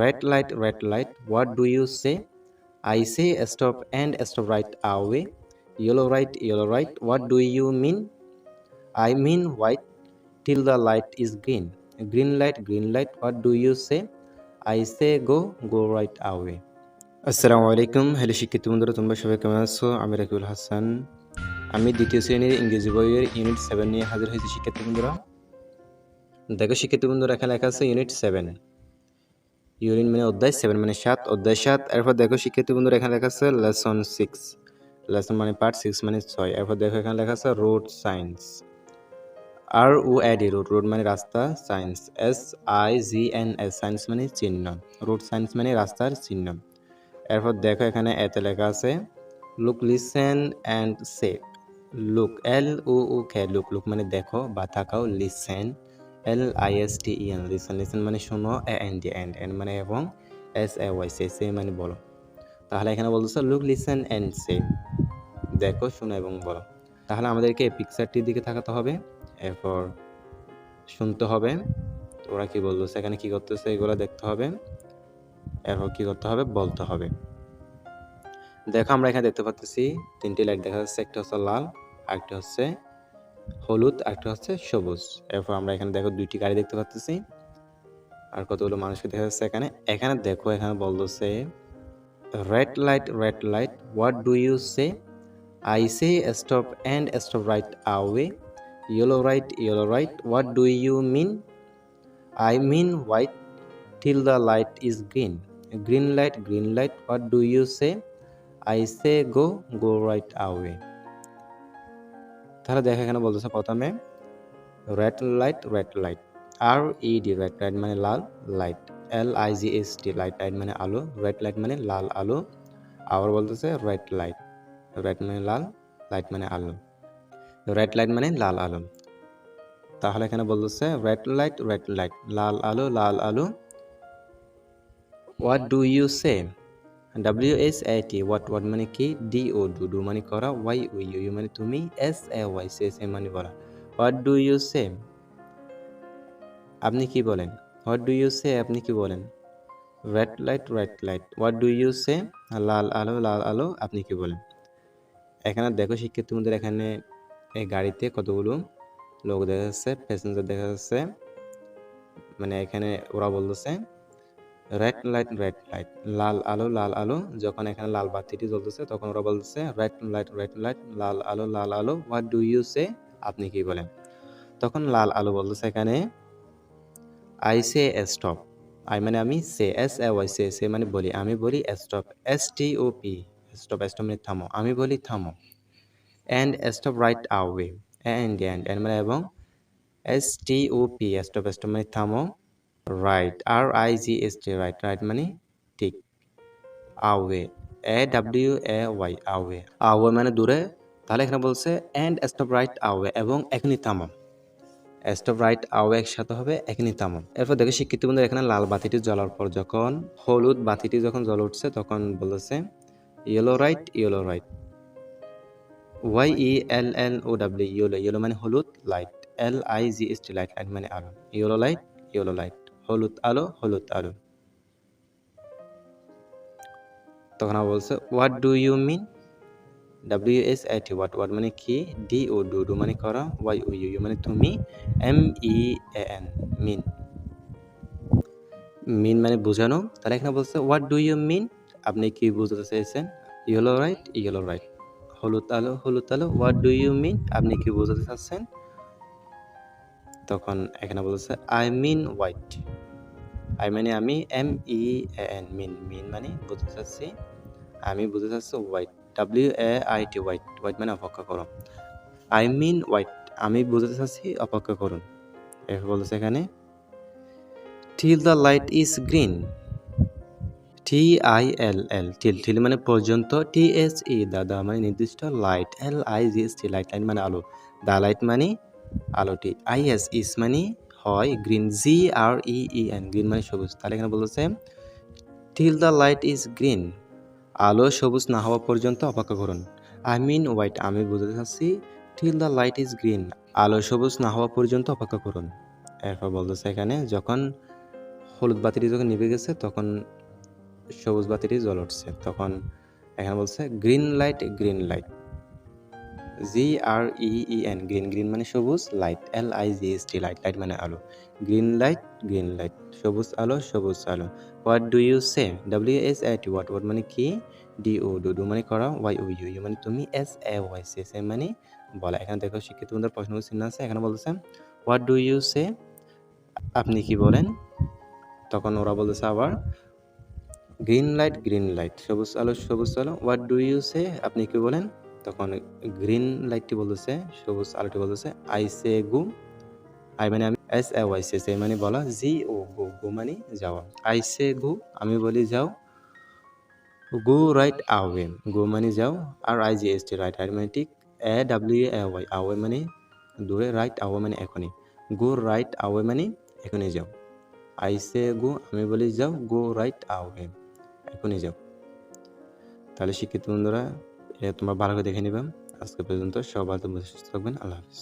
red light red light what do you say i say stop and stop right away yellow right yellow right what do you mean i mean white till the light is green green light green light what do you say i say go go right away আসসালামু আলাইকুম hello শিক্ষিত বন্ধুরা তোমরা সবাই কেমন আছো আমি রাকিবুল হাসান আমি দ্বিতীয় শ্রেণির ইংরেজি বইয়ের ইউনিট সেভেন নিয়ে হাজির হয়েছি শিক্ষার্থী বন্ধুরা দেখো শিক্ষার্থী বন্ধুরা এখানে লেখা আছে ইউনিট সেভেন ইউনিট মানে অধ্যায় সেভেন মানে সাত, অধ্যায় সাত, এরপর দেখো শিক্ষার্থী বন্ধুরা এখানে লেখা আছে লেসন সিক্স লেসন মানে পার্ট সিক্স মানে ছয়, এরপর দেখো এখানে লেখা আছে road signs R O A D road road মানে রাস্তা signs S I G N S signs মানে চিহ্ন রোড সায়েন্স মানে রাস্তার চিহ্ন, এরপর দেখো এখানে এতে লেখা আছে look listen and say look L O O খে লুক লুক মানে দেখো বা থাকাও listen L I S T E N listen listen মানে শোনো A N D and N মানে এবং এস এ ওয়াই সে সে মানে বলো। তাহলে এখানে বলতেছে লুক লিসেন অ্যান্ড সে দেখো, শোনো এবং বলো। তাহলে আমাদেরকে পিকচারটির দিকে তাকাতে হবে, এরপর শুনতে হবে, ওরা কি বলতেছে, এখানে কি করতেছে, এগুলো দেখতে হবে, এরপর কি করতে হবে, বলতে হবে। দেখো, আমরা এখানে দেখতে পাচ্ছি তিনটি লাইট দেখা যাচ্ছে, একটা হচ্ছে লাল, আরেকটা হচ্ছে হলুদ, একটা হচ্ছে সবুজ। এরপর আমরা এখানে দেখো দুইটি গাড়ি দেখতে পাচ্ছি আর কতগুলো মানুষকে দেখা যাচ্ছে এখানে। এখানে দেখো, এখানে বলতেছে red light red light what do you say I say stop and stop right away yellow right yellow right what do you mean I mean wait till the light is green. Green light green light, what do you say? I say go go right away. তাহলে দেখো এখানে বলতেছে প্রথমে red light red light R E D red light মানে লাল light L I G S T light light মানে আলো red light মানে লাল আলো, আবার বলতেছে রেড লাইট রেড মানে লাল লাইট মানে আলো রেড লাইট মানে লাল আলো, তাহলে এখানে বলতেছে রেড লাইট রেড লাইট লাল আলো লাল আলো what do you say W S A T what what মানে কি ডি ও ডু ডু মানে করা ওয়াই ও ইউ ইউ মানে তুমি এস এ ওয়াই সে সে মানে বলা হোয়াট ডু ইউ সে আপনি কি বলেন? হোয়াট ডু ইউ সে আপনি কি বলেন? Red light red light what do you say লাল আলো লাল আলো, আপনি কি বলেন? এখানে দেখো শিক্ষার্থীদের এখানে এই গাড়িতে কতগুলো লোক দেখা যাচ্ছে প্যাসেঞ্জার দেখা যাচ্ছে। মানে এখানে ওরা বলতেছে রেড লাইট রেড লাইট লাল আলো লাল আলো। যখন এখানে লাল বাতিটি জ্বলতেছে তখন ওরা বলতেছে রেড লাইট রেড লাইট লাল আলো লাল আলো। হোয়াট ডু ইউ সে আপনি কি বলেন? তখন লাল আলো বলতেছে এখানে আই সে স্টপ আই মানে আমি সে এস এ ওয়াই সে সে মানে বলি। আমি বলি stop S T O P stop stop মানে থামো। আমি বলি থামো। And stop right away and and and মানে এবং S T O P stop stop মানে থামো। Right R I G S T right right মানে ঠিক away A W A Y away away মানে দূরে। তাহলে এখানে বলছে অ্যান্ড স্টপ রাইট আওয়ে এবং এখনই থামো স্টপ রাইট আওয়ে একসাথে হবে, এখনই তামাম। এরপর দেখো, শিক্ষিত বন্ধু এখানে লাল বাতিটি জ্বলার পর যখন, হলুদ বাতিটি যখন জ্বলে উঠছে, তখন বলেছে yellow right yellow right Y E L L O W yellow yellow মানে হলুদ light L I G S T light light মানে আলো। ইয়েলো লাইট ইয়েলো লাইট হলুদ আলো হলুদ আলো। তখন আবার বলছে what do you mean W S I T what what মানে কি? ডি ও ডু ডু মানে করা ওয়াই ও ইউ মানে তুমি এম ই এন মিন মিন মানে বোঝানো। তাহলে এখানে বলছে হোয়াট ডু ইউ মিন আপনি কি বুঝতে চাইছেন? ইয়েলো রাইট ইয়েলো রাইট হলুদ আলো হলুদ আলো হোয়াট ডু ইউ মিন আপনি কি বোঝাতে চাচ্ছেন? তখন এখানে বলছে আই মিন হোয়াইট আই মানে আমি এম ই এন মিন মিন মানে বুঝতে চাচ্ছি। আমি বুঝতে চাচ্ছি wait W A I T wait wait মানে অপেক্ষা করো। আই মিন হোয়াইট আমি বুঝতে চাচ্ছি অপেক্ষা করুন। এরপর বলছে এখানে till the light is green T I L L till till মানে পর্যন্ত টি এস ই দাদা মানে নির্দিষ্ট light L I G S T light light মানে আলো। দা লাইট মানে আলোটি আই এস ইস মানে হয় green G R E E N green মানে সবুজ। তাহলে এখানে বলতেছে till the light is green আলো সবুজ না হওয়া পর্যন্ত অপেক্ষা করুন। আই মিন হোয়াইট আমি বুঝতে চাচ্ছি till the light is green আলো সবুজ না হওয়া পর্যন্ত অপেক্ষা করুন। এরপর বলতেছে এখানে, যখন হলুদ বাতিটি যখন নিভে গেছে, তখন সবুজ বাতিটি জ্বল উঠছে। তখন এখানে বলছে green light green light G R E E N green green মানে সবুজ light L I G S T light light মানে আলো। গ্রিন লাইট গ্রিন লাইট সবুজ আলো সবুজ আলো। What do you say W S I T what what মানে কি? ডি ও ডু ডু মানে করা ওয়াই ও ইউ ইউ মানে তুমি এস এ ওয়াই সে সে মানে বলা। এখানে দেখো, শিক্ষিত বন্ধুর প্রশ্ন চিহ্ন আছে, এখানে বলতেছে হোয়াট ডু ইউ সে আপনি কি বলেন? তখন ওরা বলতেছে আবার গ্রিন লাইট গ্রিন লাইট সবুজ আলো সবুজ আলো। হোয়াট ডু ইউ সে আপনি কি বলেন? তখন গ্রিন লাইটটি বলতেছে, সবুজ আলোটি বলতেছে আই সে গু আই মানে আমি এস এ ওয়াই সে মানে বলা জি ও গো গু মানে যাওয়া। আই সে গু আমি বলি যাও। গো রাইট আওয়ে গো মানে যাও। R I G S T right right মানে ঠিক A W A Y away মানে দূরে রাইট আওয়ে মানে এখনই। গো রাইট আওয়ে মানে এখনই যাও। আই সে গো আমি বলি যাও গো রাইট আওয়ে এখনই যাও। তাহলে শিক্ষিত বন্ধুরা তোমরা ভালো করে দেখে নিবে আজকে পর্যন্ত সবাই তোমরা সুস্থ থাকবেন আল্লাহ হাফিজ।